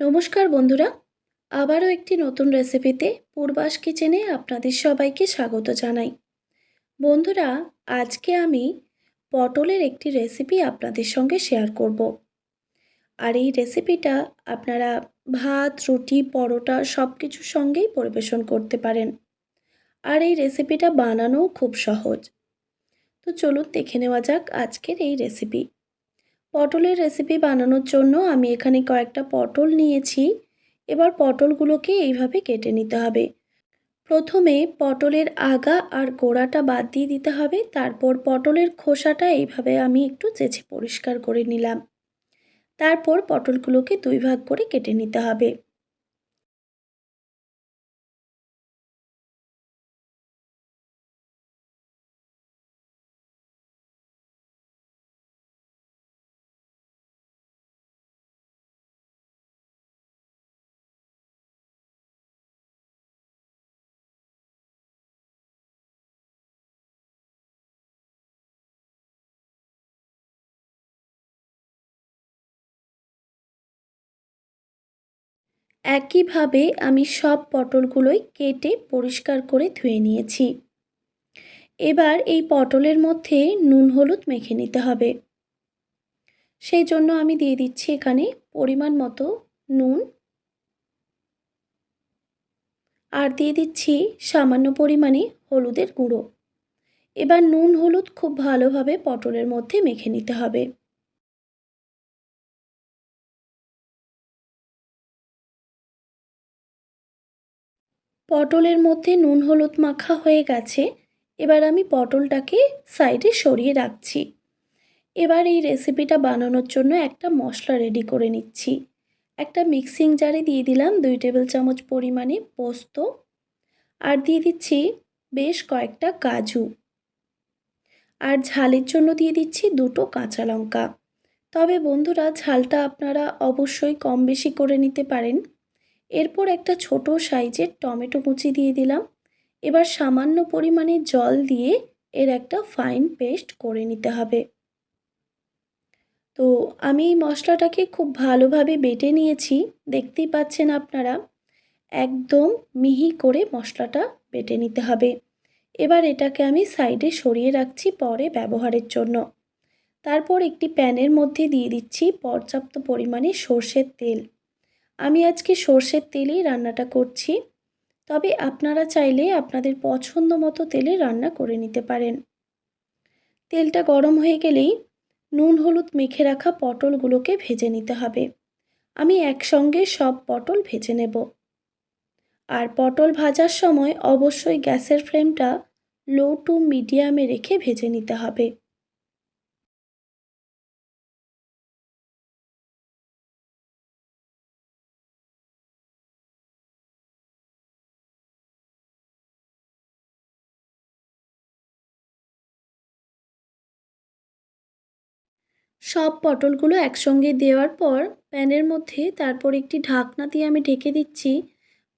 নমস্কার বন্ধুরা, আবারও একটি নতুন রেসিপিতে পূর্বাস কিচেনে আপনাদের সবাইকে স্বাগত জানাই। বন্ধুরা, আজকে আমি পটলের একটি রেসিপি আপনাদের সঙ্গে শেয়ার করব। আর এই রেসিপিটা আপনারা ভাত, রুটি, পরোটা সব কিছুর সঙ্গেই পরিবেশন করতে পারেন। আর এই রেসিপিটা বানানোও খুব সহজ। তো চলুন দেখে নেওয়া যাক আজকের এই রেসিপি। পটলের রেসিপি বানানোর জন্য আমি এখানে কয়েকটা পটল নিয়েছি। এবার পটলগুলোকে এইভাবে কেটে নিতে হবে। প্রথমে পটলের আগা আর গোড়াটা বাদ দিয়ে দিতে হবে। তারপর পটলের খোসাটা এইভাবে আমি একটু চেঁচে পরিষ্কার করে নিলাম। তারপর পটলগুলোকে দুই ভাগ করে কেটে নিতে হবে। একইভাবে আমি সব পটলগুলোই কেটে পরিষ্কার করে ধুয়ে নিয়েছি। এবার এই পটলের মধ্যে নুন হলুদ মেখে নিতে হবে। সেই জন্য আমি দিয়ে দিচ্ছি এখানে পরিমাণ মতো নুন। আর দিয়ে দিচ্ছি সামান্য পরিমাণে হলুদের গুঁড়ো। এবার নুন হলুদ খুব ভালোভাবে পটলের মধ্যে মেখে নিতে হবে। পটলের মধ্যে নুন হলুদ মাখা হয়ে গেছে, এবার আমি পটলটাকে সাইডে সরিয়ে রাখছি। এবার এই রেসিপিটা বানানোর জন্য একটা মশলা রেডি করে নিচ্ছি। একটা মিক্সিং জারে দিয়ে দিলাম দুই টেবিল চামচ পরিমাণে পোস্ত আর দিয়ে দিচ্ছি বেশ কয়েকটা কাজু। আর ঝালের জন্য দিয়ে দিচ্ছি দুটো কাঁচা লঙ্কা। তবে বন্ধুরা, ঝালটা আপনারা অবশ্যই কম বেশি করে নিতে পারেন। এরপর একটা ছোট সাইজের টমেটো কুচি দিয়ে দিলাম। এবার সামান্য পরিমাণে জল দিয়ে এর একটা ফাইন পেস্ট করে নিতে হবে। তো আমি এই মশলাটাকে খুব ভালোভাবে বেটে নিয়েছি, দেখতেই পাচ্ছেন আপনারা। একদম মিহি করে মশলাটা বেটে নিতে হবে। এবার এটাকে আমি সাইডে সরিয়ে রাখছি পরে ব্যবহারের জন্য। তারপর একটি প্যানের মধ্যে দিয়ে দিচ্ছি পর্যাপ্ত পরিমাণে সর্ষের তেল। আমি আজকে সর্ষের তেলেই রান্নাটা করছি। তবে আপনারা চাইলে আপনাদের পছন্দ মতো তেলে রান্না করে নিতে পারেন। তেলটা গরম হয়ে গেলেই নুন, হলুদ মেখে রাখা পটলগুলোকে ভেজে নিতে হবে। আমি একসঙ্গে সব পটল ভেজে নেব। আর পটল ভাজার সময় অবশ্যই গ্যাসের ফ্লেমটা লো টু মিডিয়ামে রেখে ভেজে নিতে হবে। সব পটলগুলো একসঙ্গে দেওয়ার পর প্যানের মধ্যে তারপর একটি ঢাকনা দিয়ে আমি ঢেকে দিচ্ছি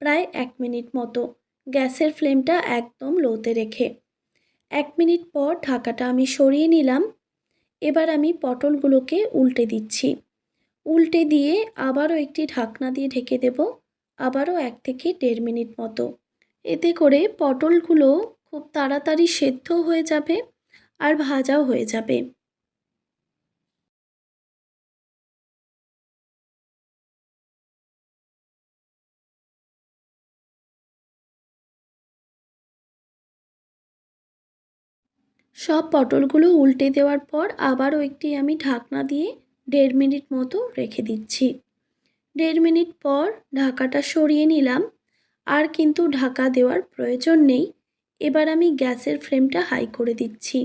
প্রায় এক মিনিট মতো। গ্যাসের ফ্লেমটা একদম লোতে রেখে। এক মিনিট পর ঢাকাটা আমি সরিয়ে নিলাম। এবার আমি পটলগুলোকে উল্টে দিচ্ছি। উল্টে দিয়ে আবারও একটি ঢাকনা দিয়ে ঢেকে দেব, আবারও এক থেকে দেড় মিনিট মতো। এতে করে পটলগুলো খুব তাড়াতাড়ি সেদ্ধ হয়ে যাবে আর ভাজাও হয়ে যাবে। সব পটলগুলো উল্টে দেওয়ার পর আবারও একটি আমি ঢাকনা দিয়ে দেড় মিনিট মতো রেখে দিচ্ছি। দেড় মিনিট পর ঢাকাটা সরিয়ে নিলাম। আর কিন্তু ঢাকা দেওয়ার প্রয়োজন নেই। এবার আমি গ্যাসের ফ্লেমটা হাই করে দিচ্ছি।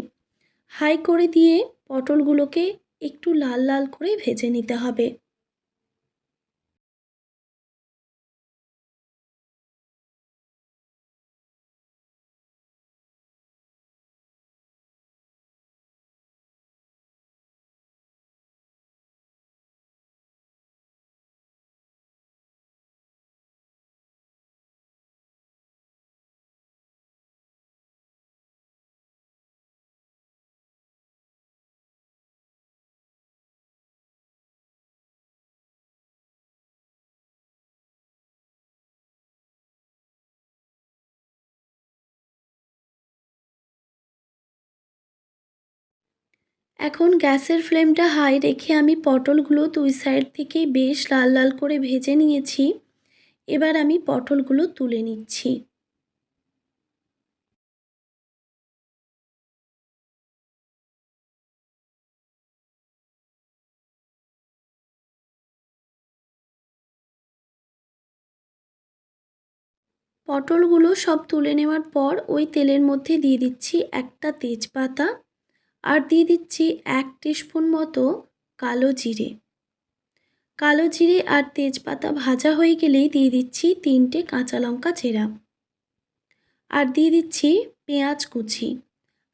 হাই করে দিয়ে পটলগুলোকে একটু লাল লাল করে ভেজে নিতে হবে। এখন গ্যাসের ফ্লেমটা হাই রেখে আমি পটলগুলো দুই সাইড থেকেই বেশ লাল লাল করে ভেজে নিয়েছি। এবার আমি পটলগুলো তুলে নিচ্ছি। পটলগুলো সব তুলে নেওয়ার পর ওই তেলের মধ্যে দিয়ে দিচ্ছি একটা তেজপাতা। আর দিয়ে দিচ্ছি এক টিস্পুন মতো কালো জিরে। কালো জিরে আর তেজপাতা ভাজা হয়ে গেলেই দিয়ে দিচ্ছি তিনটে কাঁচা লঙ্কা চেরা। আর দিয়ে দিচ্ছি পেঁয়াজ কুচি।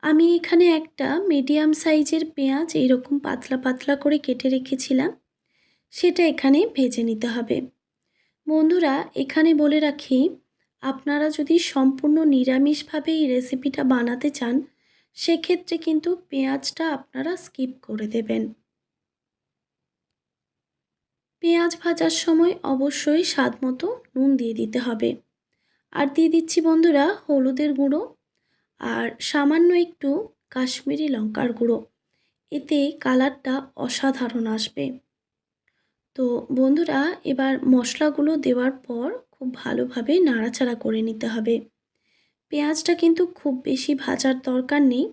আমি এখানে একটা মিডিয়াম সাইজের পেঁয়াজ এইরকম পাতলা পাতলা করে কেটে রেখেছিলাম, সেটা এখানে ভেজে নিতে হবে। বন্ধুরা, এখানে বলে রাখি, আপনারা যদি সম্পূর্ণ নিরামিষভাবে এই রেসিপিটা বানাতে চান সেক্ষেত্রে কিন্তু পেঁয়াজটা আপনারা স্কিপ করে দেবেন। পেঁয়াজ ভাজার সময় অবশ্যই স্বাদ মতো নুন দিয়ে দিতে হবে। আর দিয়ে দিচ্ছি বন্ধুরা হলুদের গুঁড়ো আর সামান্য একটু কাশ্মীরি লঙ্কার গুঁড়ো। এতে কালারটা অসাধারণ আসবে। তো বন্ধুরা এবার মশলাগুলো দেওয়ার পর খুব ভালোভাবে নাড়াচাড়া করে নিতে হবে। পেঁয়াজটা কিন্তু খুব বেশি ভাজার দরকার নেই।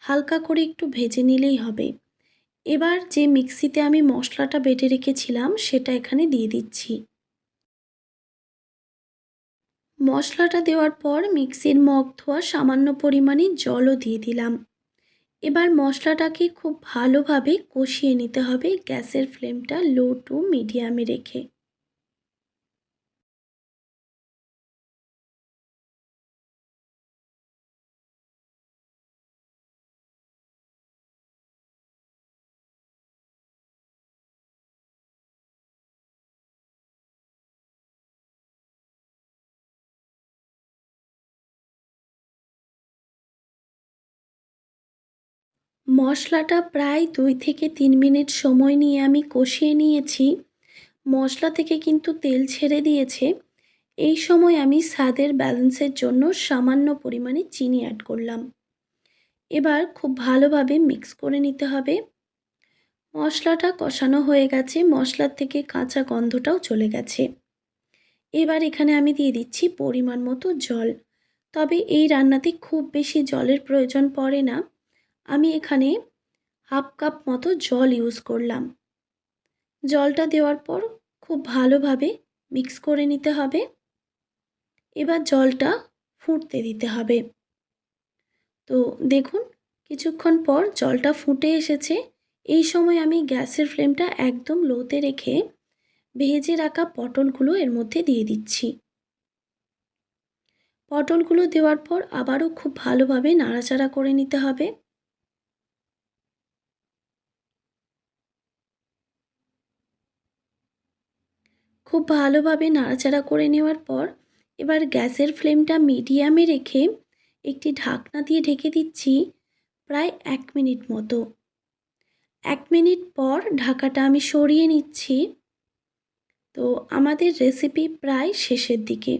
হালকা করে একটু ভেজে নিলেই হবে। এবার যে মিক্সিতে আমি মশলাটা বেটে রেখেছিলাম, সেটা এখানে দিয়ে দিচ্ছি। মশলাটা দেওয়ার পর মিক্সির মগ ধোয়া সামান্য পরিমাণে জলও দিয়ে দিলাম। এবার মশলাটাকে খুব ভালোভাবে কষিয়ে নিতে হবে গ্যাসের ফ্লেমটা লো টু মিডিয়ামে রেখে। মশলাটা প্রায় দুই থেকে তিন মিনিট সময় নিয়ে আমি কষিয়ে নিয়েছি। মশলা থেকে কিন্তু তেল ছেড়ে দিয়েছে। এই সময় আমি স্বাদের ব্যালেন্সের জন্য সামান্য পরিমাণে চিনি অ্যাড করলাম। এবার খুব ভালোভাবে মিক্স করে নিতে হবে। মশলাটা কষানো হয়ে গেছে। মশলার থেকে কাঁচা গন্ধটাও চলে গেছে। এবার এখানে আমি দিয়ে দিচ্ছি পরিমাণ মতো জল। তবে এই রান্নাতে খুব বেশি জলের প্রয়োজন পড়ে না। আমি এখানে হাফ কাপ মতো জল ইউজ করলাম। জলটা দেওয়ার পর খুব ভালোভাবে মিক্স করে নিতে হবে। এবার জলটা ফুটতে দিতে হবে। তো দেখুন, কিছুক্ষণ পর জলটা ফুটে এসেছে। এই সময় আমি গ্যাসের ফ্লেমটা একদম লোতে রেখে ভেজে রাখা পটলগুলো এর মধ্যে দিয়ে দিচ্ছি। পটলগুলো দেওয়ার পর আবারও খুব ভালোভাবে নাড়াচাড়া করে নিতে হবে। খুব ভালোভাবে নাড়াচাড়া করে নেওয়ার পর এবার গ্যাসের ফ্লেমটা মিডিয়ামে রেখে একটি ঢাকনা দিয়ে ঢেকে দিচ্ছি প্রায় এক মিনিট মতো। এক মিনিট পর ঢাকাটা আমি সরিয়ে নিচ্ছি। তো আমাদের রেসিপি প্রায় শেষের দিকে।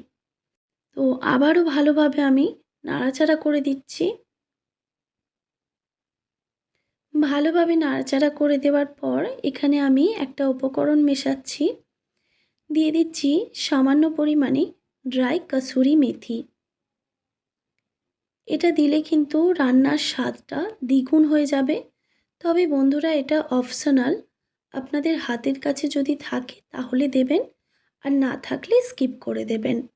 তো আবারও ভালোভাবে আমি নাড়াচাড়া করে দিচ্ছি। ভালোভাবে নাড়াচাড়া করে দেওয়ার পর এখানে আমি একটা উপকরণ মেশাচ্ছি। দিয়ে দিচ্ছি সামান্য পরিমাণে ড্রাই কাসুরি মেথি। এটা দিলে কিন্তু রান্নার স্বাদটা দ্বিগুণ হয়ে যাবে। তবে বন্ধুরা, এটা অপশনাল। আপনাদের হাতের কাছে যদি থাকে তাহলে দেবেন, আর না থাকলে স্কিপ করে দেবেন।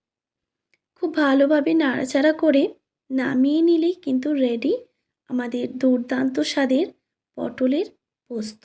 খুব ভালোভাবে নাড়াচাড়া করে নামিয়ে নিলেই কিন্তু রেডি আমাদের দুর্দান্ত স্বাদের পটলের পোস্ত।